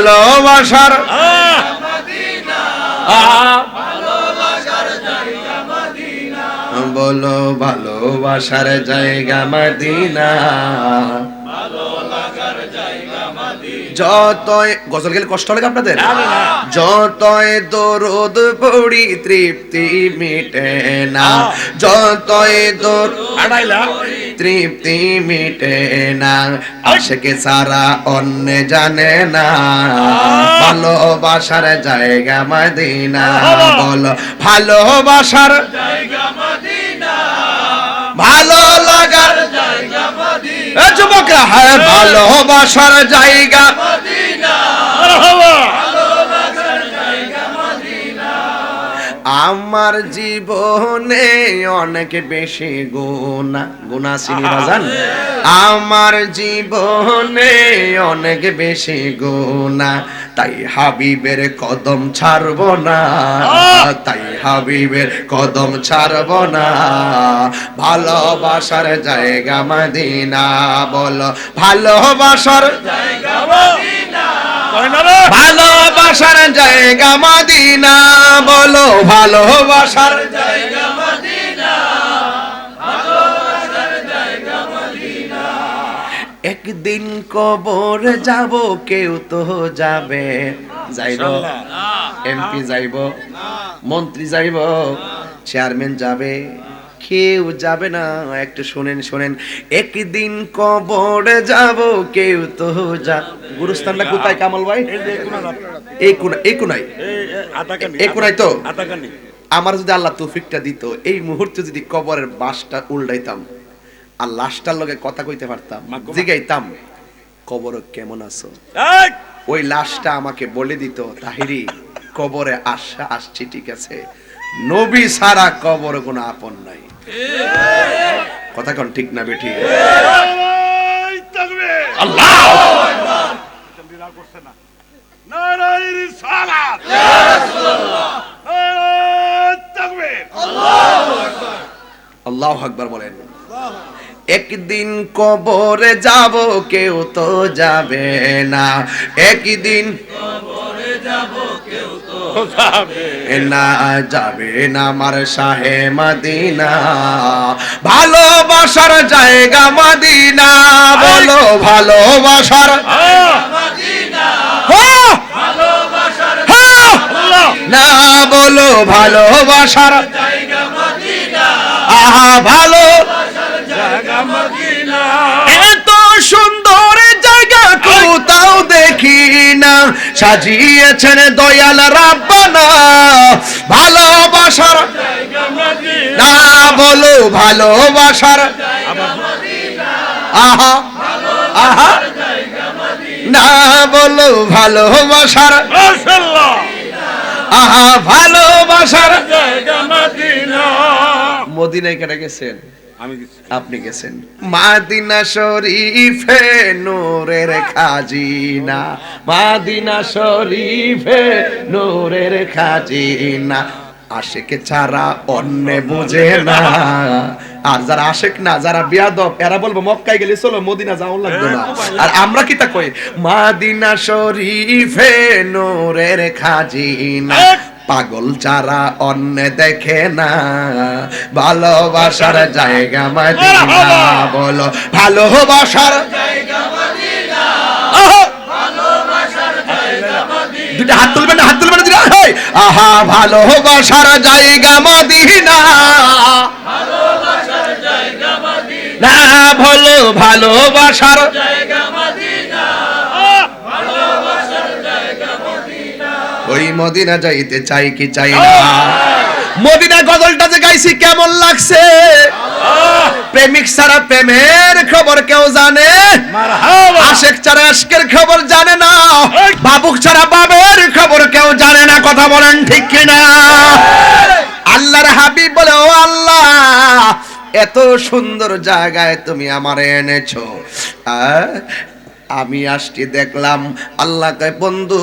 ভালোবাসার! বলো ভালোবাসার জায়গা মদিনা। যতই গজল গেলে কষ্ট লাগে আপনাদের? যতই দরদ পড়ি তৃপ্তি মিটে না। যতই দর আড়াইলা তৃপ্তি মিটে না। আশেকে সারা অন্য জানে না। ভালোবাসার জায়গা মদিনা। বলো, ভালোবাসার ভালো লাগার এ যুবকরা হ্যাঁ ভালোবাসার জায়গা আমার জীবনে অনেক বেশি গুণা গুণা চিনি বাজান আমার জীবনে অনেক বেশি গুণা তাই হাবিবের কদম ছাড়ব না। তাই হাবিবের কদম ছাড়ব না। ভালোবাসার জায়গা মদিনা, বলো। ভালোবাসার কয় না রে ভালোবাসার জায়গা মদিনা বলো ভালোবাসার একদিন কবর যাব কেউ তো যাবে। যাইব। এমপি যাইব। মন্ত্রী যাইব। চেয়ারম্যান যাবে। কেউ যাবে না। একটু শুনেন শোনেন। একদিন কবর যাব কেউ তো যা গুরুস্থানটা কোথায় কামাল ভাই? এই কোন এই কোন এই কোনায়। এই কোনায় তো? আমার যদি আল্লাহ তৌফিকটা দিত এই মুহূর্তে যদি কবরের বাসটা উল্টাইতাম আর লাশটার লগে কথা কইতে পারতাম জিগাইতাম কবর কেমন আছো? ওই লাশটা আমাকে বলে দিত তাহিরি কবরে আসা আসছি ঠিক আছে। নবী সারা কবর কোনো আপন নাই। কথা কোন ঠিক না বেঠি আল্লাহ! আল্লাহ আকবার বলেন। একদিন কবরে যাব কেউ তো যাবে না। একদিন যাবে না যাবে না আমার শাহে মদিনা ভালোবাসার জায়গা মদিনা বলো, ভালোবাসার! হ্যাঁ! হ্যাঁ! না বলো, ভালোবাসার আহা, ভালো এত সুন্দর জায়গা কোথাও দেখি সাজিয়েছেন দয়াল রাব্বানা। ভালোবাসার না বলো ভালোবাসার। আহা আহা। না বলো ভালোবাসার। আহা ভালোবাসার। মদিনায় কেটে গেছেন। আপনি গেছেন। মাদিনা শরীফে নূরের খাজিনা। মাদিনা শরীফে নূরের খাজিনা। আশেক ছাড়া অন্য বুঝে না। আর যারা আশেক না যারা বিয়াদব এরা বলব মক্কায় গেলে চলো মদিনা যাও লাগবে না। আর আমরা কি তা কই? মাদিনা শরীফে নূরের খাজিনা। পাগল যারা অন্য দেখে না ভালোবাসার জায়গা মদিনা বলো ভালোবাসার দুটা হাত তুলবেন না হাত তুলবেন না আহা ভালোবাসার জায়গা মদিনা। না বলো ভালোবাসার ওই মদিনা যাইতে চাই কি চাই না? মদিনা গজলটা যে গাইছি কেমন লাগছে? প্রেমিক ছাড়া প্রেমের খবর কেউ জানে? আশেক ছাড়া আশকের খবর জানে না? বাবুক ছাড়া বাবের খবর কেউ জানে না? কথা বলেন ঠিক কিনা? আল্লাহর হাবিব বলে ও আল্লাহ এত সুন্দর জায়গায় তুমি আমারে এনেছো। আমি আসছি দেখলাম আল্লাহ কয় বন্ধু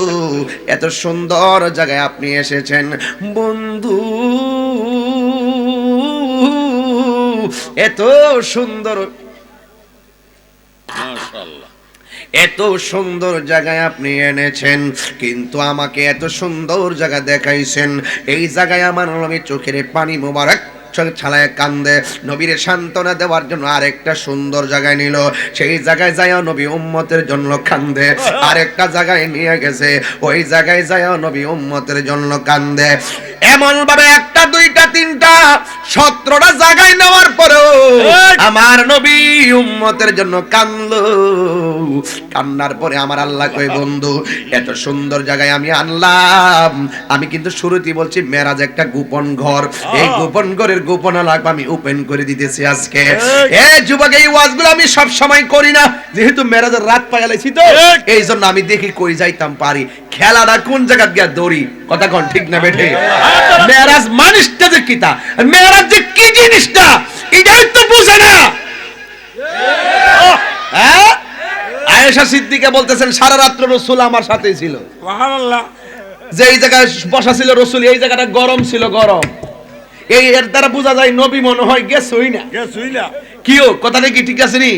এত সুন্দর জায়গায় আপনি এসেছেন। বন্ধু এত সুন্দর এত সুন্দর জায়গায় আপনি এনেছেন কিন্তু আমাকে এত সুন্দর জায়গা দেখাইছেন। এই জায়গায় আমার নবী চোখের পানি মোবারক ছালায় কান্দে নবীর সান্ত্বনা দেওয়ার জন্য আরেকটা সুন্দর জায়গায় নিল। সেই জায়গায় যায় নবী উম্মতের জন্য কান্দে। আরেকটা জায়গায় নিয়ে গেছে ওই জায়গায় যায় নবী উম্মতের জন্য কান্দে। এমন ভাবে একটা দুইটা তিনটা সতেরোটা জায়গায় নেওয়ার পরেও আমার নবী উম্মতের জন্য কান্দলো। কান্নার পরে আমার আল্লাহ কই বন্ধু এত সুন্দর জায়গায় আমি আনলাম। আমি কিন্তু শুরুতেই বলছি মেরাজ একটা গোপন ঘর। এই গোপন ঘরের গোপন আলাপ আমি ওপেন করে দিতেছি আজকে। এ যুবক এই ওয়াজগুলো আমি সব সময় করি না। যেহেতু মেরাজের রাত পাইলাইছি তো। এই! জন্য আমি দেখি কই যাইতাম পারি। খেলাটা কোন জায়গা গিয়া দৌড়ি? কথা কোন ঠিক না বেঠে? মেরাজ মানুষটা যে কিতা? মেরাজ যে কি জিনিসটা? এটাই তো বুঝে না। হ্যাঁ? আয়েশা সিদ্দিকা বলতেছেন সারা রাত্র রসুল আমার সাথেই ছিল। সুবহানাল্লাহ। যে এই জায়গায় বসা ছিল রসুল এই জায়গাটা গরম ছিল গরম। এই এর দ্বারা বোঝা যায় নবী মনে হয় গেছই না। কিও? কথাটা কি ঠিক আছে নি?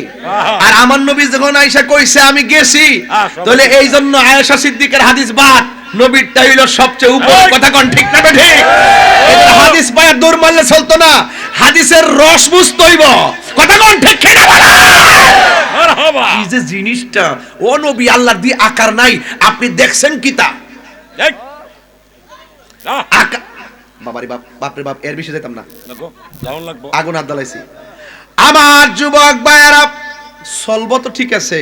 আর আমার নবী যখন আয়েশা কইছে আমি গেছি তাহলে এই জন্য আয়েশা সিদ্দিকের হাদিস বাদ। নবীরটা হইল সবচেয়ে উপর। কথা কোন ঠিক না ঠিক হাদিস পায়ের দৌড় মারলে চলতো না। হাদিসের রস বুঝতে হইব। কথা কোন ঠিক খেয়ে মারহাবা। এই যে জিনিসটা ও নবী আল্লাহর দিয়ে আকার নাই। আপনি দেখছেন কিতা বাবারে বাপ বাপরে বাপ এর বেশি যেতাম না। আগুন হাত আমার যুবক ভাইয়ারা চলব তো ঠিক আছে।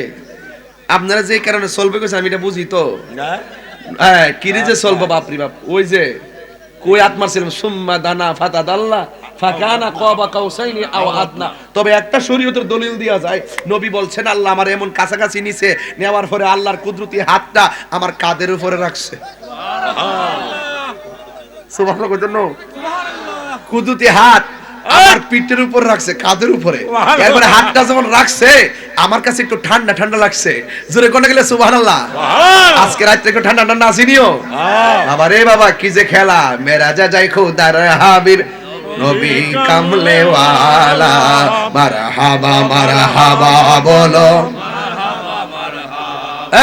আপনারা যে কারণে চলবে কইছে আমি এটা বুঝি তো। হ্যাঁ কিরে যে চলবো বাপরি বাপ? ওই যে কই আত্মার ছিলাম সুম্মা দানা ফাতা দাল্লা ফাকানা কবা কাউসাইনি আও আদনা। তবে একটা শরীয়তের দলিল দেয়া যায় নবী বলছেন আল্লাহ আমার এমন কাছাকাছি নিছে নেওয়ার পরে আল্লাহর কুদরতি হাতটা আমার কাদের উপরে রাখছে। সুবহানাল্লাহ। কুদরতি হাত আমার পিঠের উপর রাখছে উপরে। এরপরে হাতটা যখন রাখছে আমার কাছে একটু ঠান্ডা ঠান্ডা লাগছে। জোরে কোনে গেলে সুবহানাল্লাহ। আজকে রাত্রে একটু ঠান্ডা ঠান্ডা আসিনিও আহ বাবা রে বাবা কি যে খেলা। মেরা যা যাই খোদার হাবিব নবী মারহাবা মারহাবা বলো।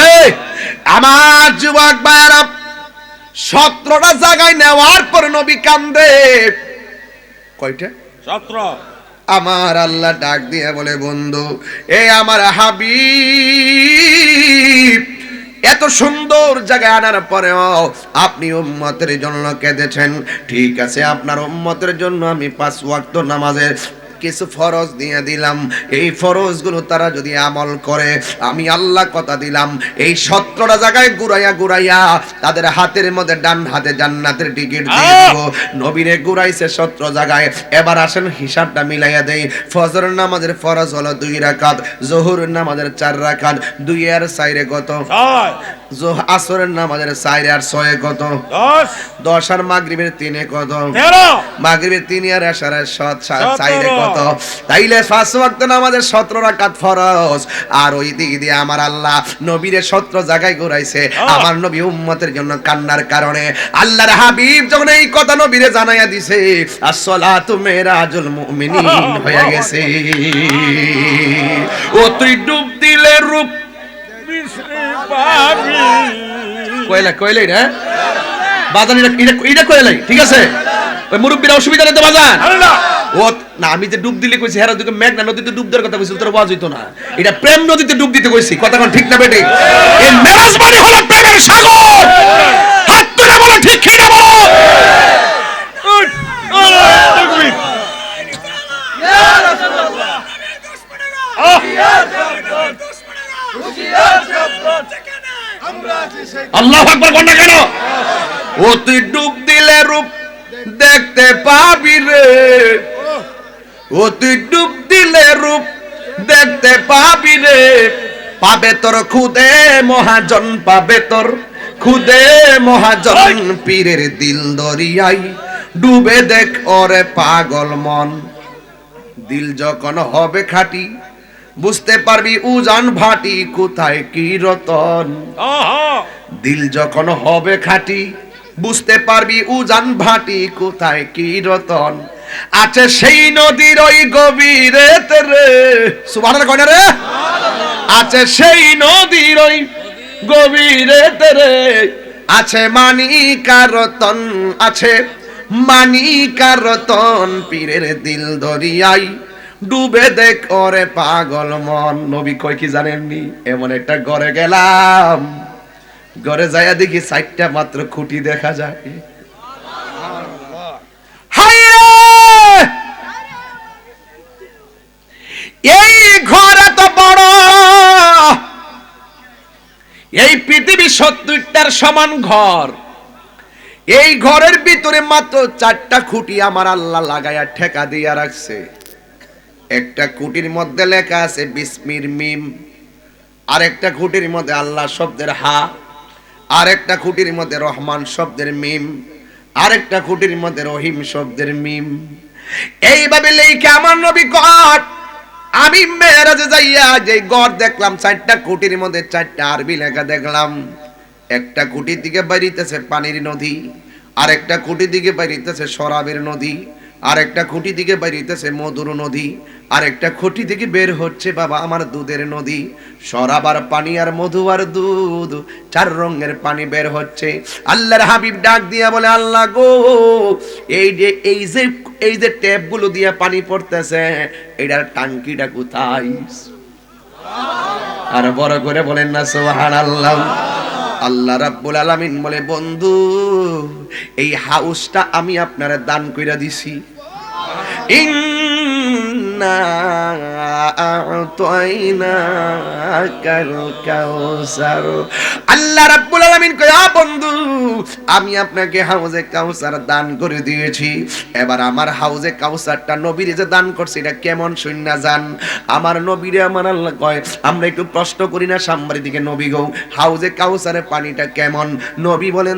এই আমার যুবক সতেরোটা জায়গায় নেওয়ার পর নবী কান্দে। কয়টা? ছাত্র আমার আল্লাহ ডাক দিয়ে বলে বন্ধু এ আমার হাবিব এত সুন্দর জায়গায় আনার পরেও আপনি উম্মতের জন্য কেঁদেছেন। ঠিক আছে আপনার উম্মতের জন্য আমি পাঁচ ওয়াক্ত নামাজের কিছু ফরজ দিয়ে দিলাম। এই ফরজগুলো তারা যদি আমল করে আমি আল্লাহ কথা দিলাম। এই সতেরোটা জায়গায় ঘুরাইয়া ঘুরাইয়া তাদের হাতের মধ্যে ডান হাতে জান্নাতের টিকিট দিয়ে দিব। নবীরে ঘুরাইছে সতেরো জায়গায়। এবার আসেন হিসাবটা মিলাইয়া দেই। ফজর নামাজের ফরজ হলো দুই রাকাত জোহর নামাজের চার রাকাত দুই আর চাইরে কত? আসরের নামাজের চাইরে আর ছয়ে কত? দশ। আর মাগরিবের তিনে কত? মাগরিবের তিন আর আসারের সৎ সতেরো। চাইরে কত তাইলে পাঁচ ওয়াক্ত নামাজের সতেরো রাকাত ফরজ। আর ওই দিক দিয়ে আমার আল্লাহ নবীরে সতেরো জায়গায় ঘুরাইছে। আমার নবী উম্মতের জন্য কান্নার কারণে আল্লাহর হাবিব যখন এই কথা নবীরে জানাইয়া দিছে আসসালাতু মেরাজুল মুমিনিন হয়ে গেছে। ও তুই ডুব দিলে রূপ কয়লা কয়লাই না বাজান এটা কয়লাই ঠিক আছে? ওই মুরব্বীরা অসুবিধা নেই তো বাজান? ও না, আমি যে ডুব দিলে কইছি, হেরা দুকে মেঘনা নদীতে ডুব দেওয়ার কথা কইছি তোর বাজ হইতো না। এটা প্রেম নদীতে ডুব দিতে কইছি কথা ঠিক না বেটে। এই মেরাজ মানে হলো প্রেমের সাগর হাত তুলে বলো ঠিক খেয়ে বলো উঠ আল্লাহ তাকবীর আল্লাহ আকবার কোন কেন ও তুই ডুব দিলে রূপ দেখতে পাবি রে ও তুই ডুব দিলে রূপ দেখতে পাবি রে। পাবে তোর খুদে মহাজন পাবে তোর খুদে মহাজন। পীরের দিল দরিয়াই ডুবে দেখ ওরে পাগল মন। দিল যখন হবে খাটি বুঝতে পারবি উজান ভাটি কোথায় কি রতন। দিল যখন হবে খাঁটি বুঝতে পারবি উজান ভাটি কোথায় কি রতন। আছে সেই নদীর ওই গভীরে রে। সুবহানাল্লাহ কয়না রে। আছে সেই নদীর ওই গভীরে তেরে আছে মানিকার রতন আছে মানিকার রতন পীরের দিল দরিয়াই ডুবে দেখ ওরে পাগল মন। নবী কয় কি জানেননি? এমন একটা ঘরে গেলাম। ঘরে যাইয়া দেখি সাইডটা মাত্র খুঁটি দেখা যায় হায় রে! এই ঘর এত বড়। এই পৃথিবী সত্তরটার সমান ঘর। এই ঘরের ভিতরে মাত্র চারটা খুঁটি আমার আল্লাহ লাগাইয়া ঠেকা দিয়া রাখছে। একটা খুঁটির মধ্যে লেখা আছে, বিস্মির মিম। আর একটা খুঁটির মধ্যে আল্লাহ শব্দের হা। আর একটা খুঁটির মধ্যে রহমান শব্দের মিম। আর একটা খুঁটির মধ্যে রহিম শব্দের মিম। এইভাবে লেখে আমার নবী কট আমি মেয়েরাজে যাইয়া যে গড় দেখলাম, চারটা কুটির মধ্যে চারটা আরবি লেখা দেখলাম। একটা কুটির দিকে বাড়িতেছে পানির নদী আর একটা কুটির দিকে বাড়িতেছে শরাবের নদী আর একটা খুঁটি দিকে বেরিতেছে মধুর নদী, আর একটা খুঁটি থেকে বের হচ্ছে বাবা আমার দুধের নদী। শরাব আর পানি আর মধু আর দুধ, চার রঙের পানি বের হচ্ছে। আল্লাহর হাবিব ডাক দিয়া বলে, আল্লাহ গো, এই যে এই যে এই যে ট্যাপগুলো দিয়া পানি পড়তেছে, এটার টাঙ্কিটা কোথায়? আর বড় করে বলেন না সোহান আল্লাহ আল্লাহ রাব্বুল আলামিন বলে, বন্ধু, এই হাউসটা আমি আপনারে দান কইরা দিছি। কাউসার আল্লাহ রাব্বুল আলামিন কয় বন্ধু, আমি আপনাকে হাউজে কাউসার দান করে দিয়েছি। এবার আমার হাউজে কাউসারটা নবীর যে দান করছে, এটা কেমন শূন্য যান আমার নবীরে আমার আল্লাহ কয়, আমরা একটু প্রশ্ন করি না সামবারি দিকে নবী গো, হাউজে কাউসারের পানিটা কেমন? নবী বলেন